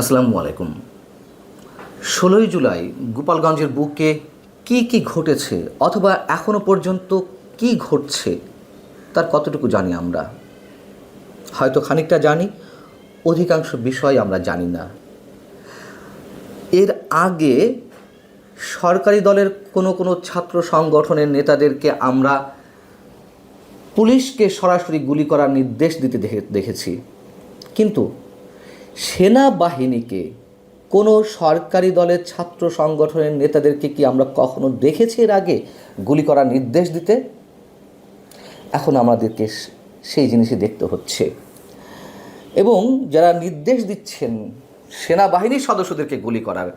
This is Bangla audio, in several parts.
আসসালামু আলাইকুম। ষোলোই জুলাই গোপালগঞ্জের বুকে কি কি ঘটেছে অথবা এখনও পর্যন্ত কি ঘটছে, তার কতটুকু জানি আমরা। হয়তো খানিকটা জানি, অধিকাংশ বিষয় আমরা জানি না। এর আগে সরকারি দলের কোনো কোনো ছাত্র সংগঠনের নেতাদেরকে আমরা পুলিশকে সরাসরি গুলি করার নির্দেশ দিতে দেখেছি। কিন্তু সেনাবাহিনীকে, কোনো সরকারি দলের ছাত্র সংগঠনের নেতাদেরকে কি আমরা কখনো দেখেছি এর আগে গুলি করার নির্দেশ দিতে? এখন আমাদেরকে সেই জিনিসই দেখতে হচ্ছে। এবং যারা নির্দেশ দিচ্ছেন সেনাবাহিনীর সদস্যদেরকে গুলি করার,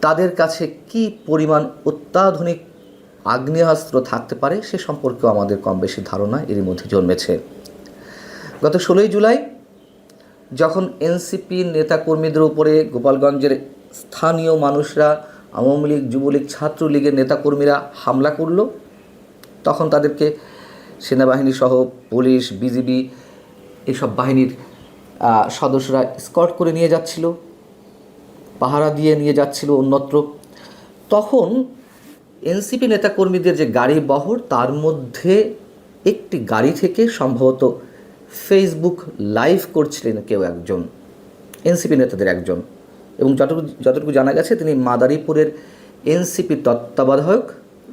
তাদের কাছে কি পরিমাণ অত্যাধুনিক আগ্নেয়াস্ত্র থাকতে পারে সে সম্পর্কেও আমাদের কম বেশি ধারণা এরই মধ্যে জন্মেছে। গত ষোলোই জুলাই যখন এনসিপি নেতাকর্মীদের উপরে গোপালগঞ্জের স্থানীয় মানুষরা, আওয়ামী লীগ, যুবলীগ, ছাত্রলীগের নেতাকর্মীরা হামলা করল, তখন তাদেরকে সেনাবাহিনী সহ পুলিশ, বিজিবি এসব বাহিনীর সদস্যরা স্কট করে নিয়ে যাচ্ছিল, পাহারা দিয়ে নিয়ে যাচ্ছিল অন্যত্র। তখন এনসিপি নেতাকর্মীদের যে গাড়ি বহর, তার মধ্যে একটি গাড়ি থেকে সম্ভবত ফেসবুক লাইভ করছিলেন কেউ একজন এনসিপি নেতাদের একজন। এবং যতটুকু যতটুকু জানা গেছে, তিনি মাদারীপুরের এনসিপি তত্ত্বাবধায়ক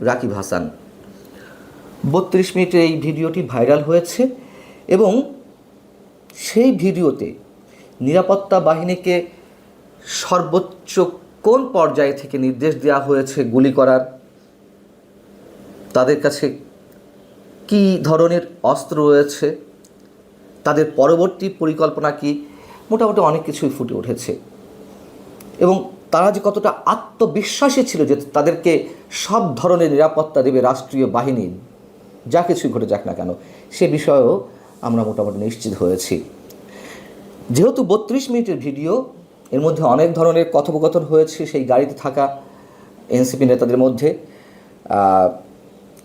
রাকিব হাসান। বত্রিশ মিনিটে এই ভিডিওটি ভাইরাল হয়েছে এবং সেই ভিডিওতে নিরাপত্তা বাহিনীকে সর্বোচ্চ কোন পর্যায় থেকে নির্দেশ দেওয়া হয়েছে গুলি করার, তাদের কাছে কী ধরনের অস্ত্র রয়েছে তাদের পরবর্তী পরিকল্পনা কি? মোটামুটি অনেক কিছুই ফুটে উঠেছে। এবং তারা যে কতটা আত্মবিশ্বাসী ছিল যে তাদেরকে সব ধরনের নিরাপত্তা দেবে রাষ্ট্রীয় বাহিনী, যা কিছুই ঘটে যাক না কেন, সে বিষয়েও আমরা মোটামুটি নিশ্চিত হয়েছি। যেহেতু বত্রিশ মিনিটের ভিডিও, এর মধ্যে অনেক ধরনের কথোপকথন হয়েছে সেই গাড়িতে থাকা এনসিপি নেতাদের মধ্যে।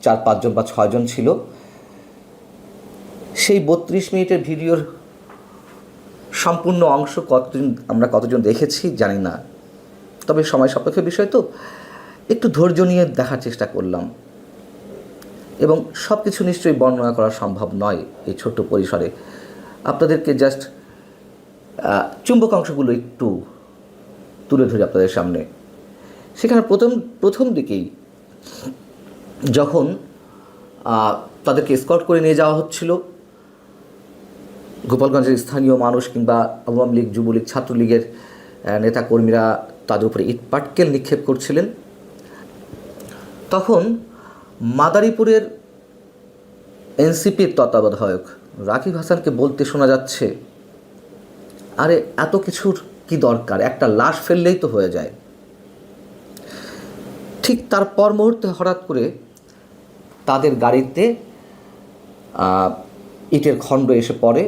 চার, পাঁচজন বা ছয়জন ছিল। সেই বত্রিশ মিনিটের ভিডিওর সম্পূর্ণ অংশ কতজন আমরা কতজন দেখেছি জানি না। তবে সময় সাপেক্ষ বিষয় তো। একটু ধৈর্য নিয়ে দেখার চেষ্টা করলাম। এবং সব কিছু নিশ্চয়ই বর্ণনা করা সম্ভব নয় এই ছোট্ট পরিসরে। আপনাদেরকে জাস্ট চুম্বক অংশগুলো একটু তুলে ধরি আপনাদের সামনে। সেখানে প্রথম প্রথম দিকেই যখন তাদেরকে স্কট করে নিয়ে যাওয়া হচ্ছিল গোপালগঞ্জের স্থানীয় মানুষ কিংবা আওয়ামী লীগ, যুবলীগ, ছাত্রলীগের নেতাকর্মীরা তাদের উপরে ইট পাটকেল নিক্ষেপ করছিলেন। তখন মাদারীপুরের এনসিপির তত্ত্বাবধায়ক রাকিব হাসানকে বলতে শোনা যাচ্ছে, আরে, এত কিছুর কি দরকার? একটা লাশ ফেললেই তো হয়ে যায়। ঠিক তার পর মুহূর্তে হঠাৎ করে তাদের গাড়িতে ইটের খণ্ড এসে পড়ে।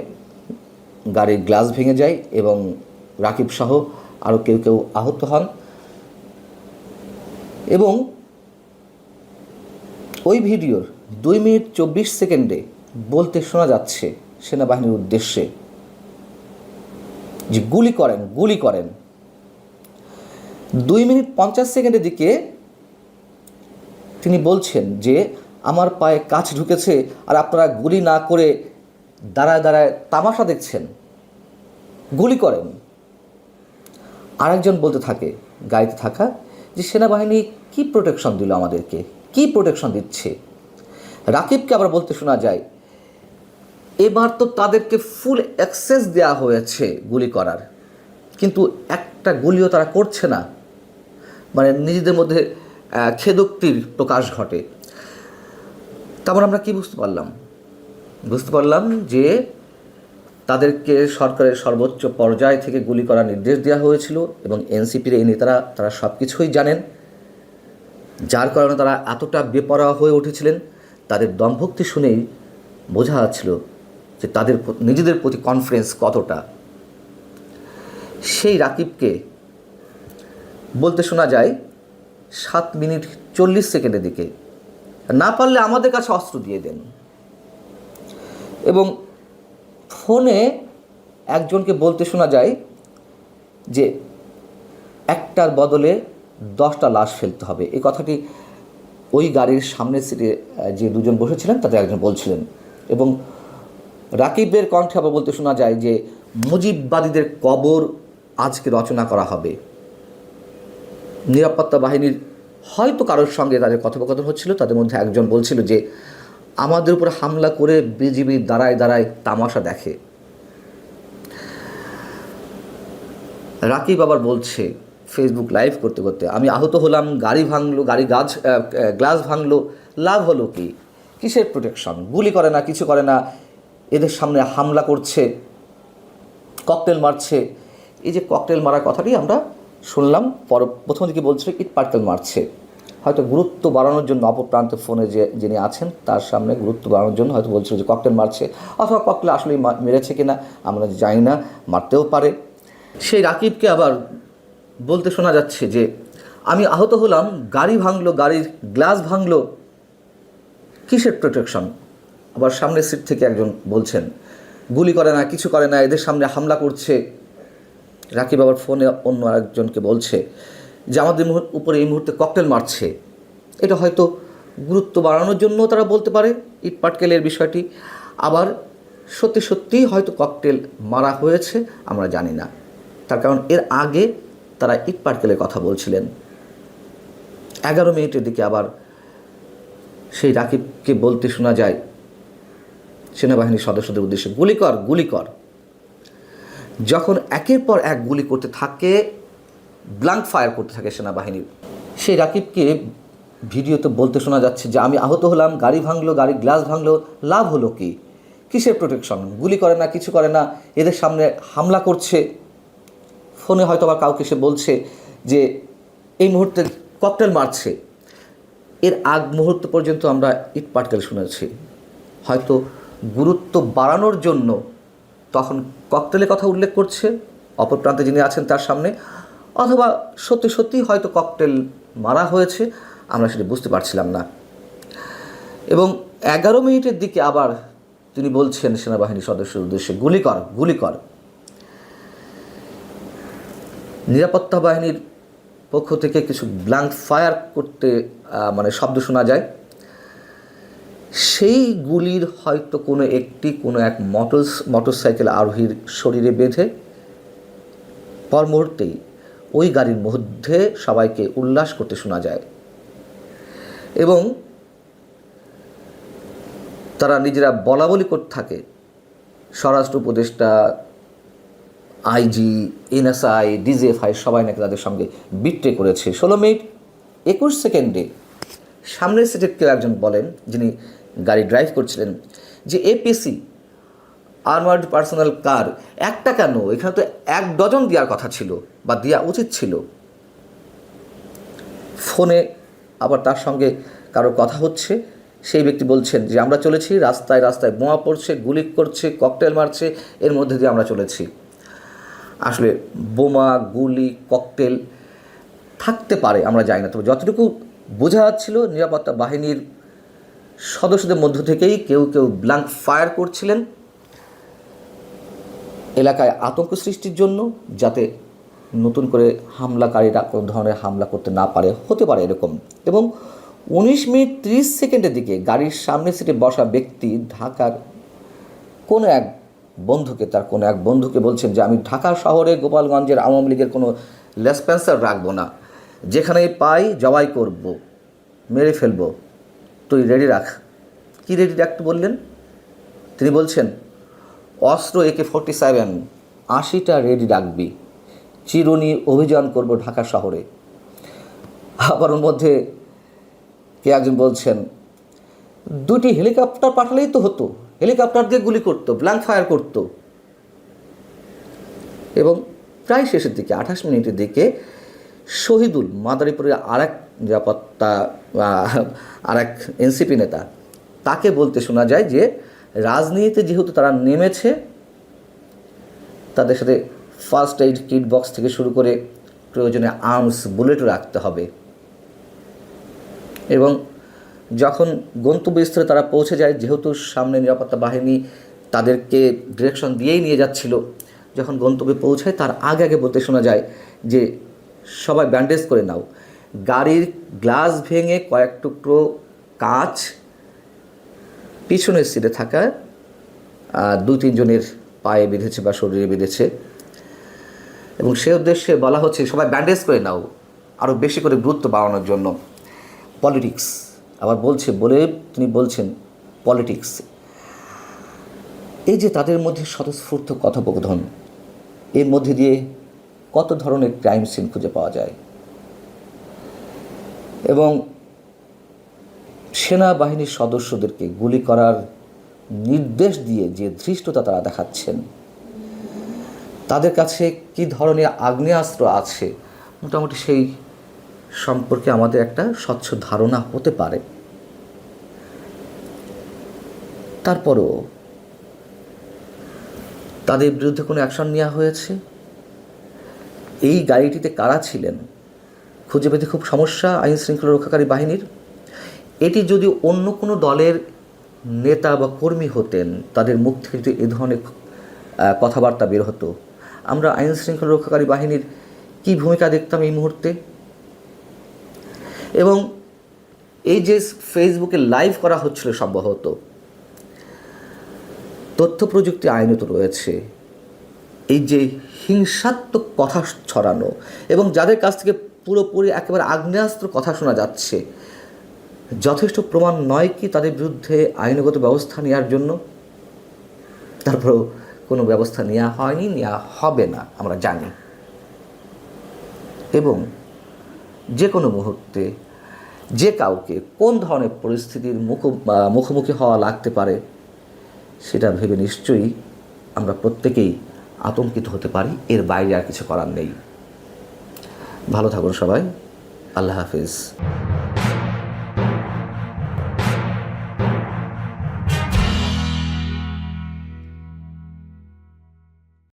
গাড়ির গ্লাস ভেঙে যায় এবং রাকিব সহ আরও কেউ কেউ আহত হন। এবং ওই ভিডিওর দুই মিনিট চব্বিশ সেকেন্ডে বলতে শোনা যাচ্ছে সেনাবাহিনীর উদ্দেশ্যে যে গুলি করেন গুলি করেন। দুই মিনিট পঞ্চাশ সেকেন্ডের দিকে তিনি বলছেন যে, আমার পায়ে কাছ ঢুকেছে আর আপনারা গুলি না করে দাঁড়ায় দাঁড়ায় তামাশা দেখছেন। গুলি করেন। আরেকজন বলতে থাকে, গাড়িতে থাকা, যে সেনাবাহিনী কি প্রোটেকশন দিল আমাদেরকে? কি প্রোটেকশন দিচ্ছে? রাকিবকে আবার বলতে শোনা যায়, এবার তো তাদেরকে ফুল অ্যাক্সেস দেওয়া হয়েছে গুলি করার। কিন্তু একটা গুলিও তারা করছে না। মানে নিজেদের মধ্যে খেদোক্তির প্রকাশ ঘটে। তারপর আমরা কি বুঝতে পারলাম? বুঝতে পারলাম যে তাদেরকে সরকারের সর্বোচ্চ পর্যায় থেকে গুলি করার নির্দেশ দেওয়া হয়েছিল এবং এনসিপির এই নেতারা, তারা সব কিছুই জানেন। যার কারণে তারা এতটা বেপরোয়া হয়ে উঠেছিলেন, তাদের দমভক্তি শুনেই বোঝা যাচ্ছিল যে তাদের নিজেদের প্রতি কনফিডেন্স কতটা। সেই রাকিবকে বলতে শোনা যায়, সাত মিনিট চল্লিশ সেকেন্ডের দিকে। না পারলে আমাদের কাছে অস্ত্র দিয়ে দেন। এবং ফোনে একজনকে বলতে শোনা যায় যে একটার বদলে দশটা লাশ ফেলতে হবে। এই কথাটি ওই গাড়ির সামনের সিটে যে দুজন বসেছিলেন তাদের একজন বলছিলেন এবং রাকিবের কণ্ঠে আবার বলতে শোনা যায় যে, মুজিববাদীদের কবর আজকে রচনা করা হবে। নিরাপত্তা বাহিনীর হয়তো কারোর সঙ্গে তাদের কথোপকথন হচ্ছিল, তাদের মধ্যে একজন বলছিল যে আমাদের উপর হামলা করে বিজিবি দাঁড়ায় দাঁড়ায় তামাশা দেখে। রাকিব আবার বলছে ফেসবুক লাইভ করতে করতে আমি আহত হলাম, গাড়ি ভাঙলো, গাড়ি গাছ গ্লাস ভাঙলো, লাভ হলো কি? কিসের প্রোটেকশন গুলি করে না, কিছু করে না, এদের সামনে হামলা করছে ককটেল মারছে। এই যে ককটেল মারার কথাটি আমরা শুনলাম, পর প্রথম দিকে বলছিল, ইট পার্কেল মারছে। হয়তো গুরুত্ব বাড়ানোর জন্য অপর প্রান্তে ফোনে যে যিনি আছেন, তার সামনে গুরুত্ব বাড়ানোর জন্য হয়তো বলছিল যে ককটেল মারছে, অথবা ককটেল আসলেই মা- মেরেছে কিনা, আমরা জানি না, মারতেও পারে। সেই রাকিবকে আবার বলতে শোনা যাচ্ছে যে, আমি আহত হলাম, গাড়ি ভাঙলো, গাড়ির গ্লাস ভাঙলো। কিসের প্রোটেকশন আবার সামনের সিট থেকে একজন বলছেন, গুলি করে না, কিছু করে না, এদের সামনে হামলা করছে। রাকিব আবার ফোনে অন্য আরেকজনকে বলছে যে আমাদের উপরে এই মুহূর্তে ককটেল মারছে। এটা হয়তো গুরুত্ব বাড়ানোর জন্য তারা বলতে পারে, ইট পাটকেলের বিষয়টি। আবার সত্যি সত্যিই হয়তো ককটেল মারা হয়েছে, আমরা জানি না। তার কারণ এর আগে তারা ইট পাটকেলের কথা বলছিলেন। এগারো মিনিটের দিকে আবার সেই রাকিবকে বলতে শোনা যায়, সেনাবাহিনীর সদস্যদের উদ্দেশ্যে গুলি কর গুলি কর। যখন একের পর এক গুলি করতে থাকে ব্লাঙ্ক ফায়ার করতে থাকে সেনাবাহিনী সেই রাকিবকে ভিডিওতে বলতে শোনা যাচ্ছে যে, আমি আহত হলাম, গাড়ি ভাঙলো গাড়ি গ্লাস ভাঙলো, লাভ হলো কি? কিসের প্রোটেকশন গুলি করে না, কিছু করে না? এদের সামনে হামলা করছে? ফোনে হয়তো আবার কাউকে সে বলছে যে, এই মুহূর্তে ককটেল মারছে। এর আগ মুহূর্ত পর্যন্ত আমরা ইট পাটকেল শুনেছি। হয়তো গুরুত্ব বাড়ানোর জন্য তখন ককটেলের কথা উল্লেখ করছে। অপর প্রান্তে যিনি আছেন তার সামনে অথবা সত্যি সত্যি হয়তো ককটেল মারা হয়েছে, আমরা সেটা বুঝতে পারছিলাম না। এবং এগারো মিনিটের দিকে আবার তিনি বলছেন সেনাবাহিনী সদস্যের উদ্দেশ্যে, গুলি কর গুলি কর। নিরাপত্তা বাহিনীর পক্ষ থেকে কিছু ব্ল্যাঙ্ক ফায়ার করতে মানে শব্দ শোনা যায়। সেই গুলির হয়তো কোনো একটি, কোনো এক মোটর মোটরসাইকেল আরোহীর শরীরে বেঁধে পর মুহূর্তেই ওই গাড়ির মধ্যে সবাইকে উল্লাস করতে শোনা যায়। এবং তারা নিজেরা বলা বলি করতে থাকে। স্বরাষ্ট্র উপদেষ্টা আইজি এনএসআই ডিজিএফআই সবাই নাকি তাদের সঙ্গে বিট্রে করেছে। ষোলো মিনিট, একুশ সেকেন্ডে সামনের সিটের কেউ একজন বলেন, যিনি গাড়ি ড্রাইভ করছিলেন, যে এপিসি আর্মার্ড পার্সোনাল কার। একটা কেন? এখানে তো এক ডজন দেওয়ার কথা ছিল বা দেওয়া উচিত ছিল। ফোনে আবার তার সঙ্গে কারও কথা হচ্ছে। সেই ব্যক্তি বলছেন যে, আমরা চলেছি, রাস্তায় রাস্তায় বোমা পড়ছে, গুলি করছে, ককটেল মারছে, এর মধ্যে দিয়ে আমরা চলেছি। আসলে বোমা, গুলি, ককটেল থাকতে পারে, আমরা যাই না। তবে যতটুকু বোঝা যাচ্ছিল, নিরাপত্তা বাহিনীর সদস্যদের মধ্য থেকেই কেউ কেউ ব্ল্যাঙ্ক ফায়ার করছিলেন। এলাকায় আতঙ্ক সৃষ্টির জন্য যাতে নতুন করে হামলাকারীরা কোনো ধরনের হামলা করতে না পারে, হতে পারে এরকম। এবং উনিশ মিনিট ত্রিশ সেকেন্ডের দিকে গাড়ির সামনের সিটে বসা ব্যক্তি ঢাকার কোনো এক বন্ধুকে, তার কোনো এক বন্ধুকে বলছেন যে, আমি ঢাকা শহরে গোপালগঞ্জের আওয়ামী লীগের কোনো লেসপেন্সার রাখব না। যেখানে পাই জবাই করব, মেরে ফেলব। তুই রেডি রাখ। কী রেডি রাখতে বললেন? তিনি বলছেন অস্ত্র একে ফোর্টি সেভেন, আশিটা রেডি রাখবি চিরুনি অভিযান করব ঢাকা শহরে। আবার ওর মধ্যে কে একজন বলছেন দুটি হেলিকপ্টার পাঠালেই তো হতো। হেলিকপ্টার দিয়ে গুলি করতো ব্ল্যাঙ্ক ফায়ার করতো। এবং প্রায় শেষের দিকে, আঠাশ মিনিটের দিকে শহীদুল মাদারীপুরের আরেক নিরাপত্তা আর এক এনসিপি নেতা, তাকে বলতে শোনা যায় যে রাজনীতিতে যেহেতু তারা নেমেছে, তাদের সাথে ফার্স্ট এইড কিট বক্স থেকে শুরু করে প্রয়োজনে আর্মস বুলেটও রাখতে হবে। এবং যখন গন্তব্যস্থলে তারা পৌঁছে যায়, যেহেতু সামনে নিরাপত্তা বাহিনী তাদেরকে ডিরেকশন দিয়েই নিয়ে যাচ্ছিল, যখন গন্তব্যে পৌঁছায়, তার আগে আগে বলতে শোনা যায় যে, সবাই ব্যান্ডেজ করে নাও। গাড়ির গ্লাস ভেঙে কয়েক টুকরো কাঁচ পিছনের সিটে থাকা দু তিনজনের পায়ে বেঁধেছে বা শরীরে বেঁধেছে। এবং সে উদ্দেশ্যে বলা হচ্ছে, সবাই ব্যান্ডেজ করে নাও আরও বেশি করে গুরুত্ব বাড়ানোর জন্য। পলিটিক্স আবার বলছে, বলে তিনি বলছেন পলিটিক্স এই যে তাদের মধ্যে স্বতঃস্ফূর্ত কথোপকথন, এর মধ্যে দিয়ে কত ধরনের ক্রাইম সিন খুঁজে পাওয়া যায়? এবং সেনাবাহিনীর সদস্যদেরকে গুলি করার নির্দেশ দিয়ে যে ধৃষ্টতা তারা দেখাচ্ছেন, তাদের কাছে কি ধরনের আগ্নেয়াস্ত্র আছে, মোটামুটি সেই সম্পর্কে আমাদের একটা স্বচ্ছ ধারণা হতে পারে। তারপরও তাদের বিরুদ্ধে কোনো অ্যাকশন নেওয়া হয়েছে? এই গাড়িটিতে কারা ছিলেন? খুঁজে পেতে খুব সমস্যা আইন শৃঙ্খলা রক্ষাকারী বাহিনীর? এটি যদি অন্য কোনো দলের নেতা বা কর্মী হতেন, তাদের মুখ থেকে যদি এ ধরনের কথাবার্তা বের হতো, আমরা আইন শৃঙ্খলা রক্ষাকারী বাহিনীর কী ভূমিকা দেখতাম এই মুহূর্তে? এবং এই যে ফেসবুকে লাইভ করা হচ্ছিল সম্ভবত, তথ্য প্রযুক্তি আইনে তো রয়েছে। এই যে হিংসাত্মক কথা ছড়ানো এবং যাদের কাছ থেকে পুরোপুরি একেবারে আগ্নেয়াস্ত্র কথা শোনা যাচ্ছে যথেষ্ট প্রমাণ নয় কি তাদের বিরুদ্ধে আইনগত ব্যবস্থা নেওয়ার জন্য? তারপরেও কোনো ব্যবস্থা নেওয়া হয়নি নেওয়া হবে না, আমরা জানি। এবং যে কোনো মুহূর্তে যে কাউকে কোন ধরনের পরিস্থিতির মুখ মুখোমুখি হওয়া লাগতে পারে, সেটা ভেবে নিশ্চয়ই আমরা প্রত্যেকেই আতঙ্কিত হতে পারি, এর বাইরে আর কিছু করার নেই। ভালো থাকুন সবাই, আল্লাহ হাফিজ।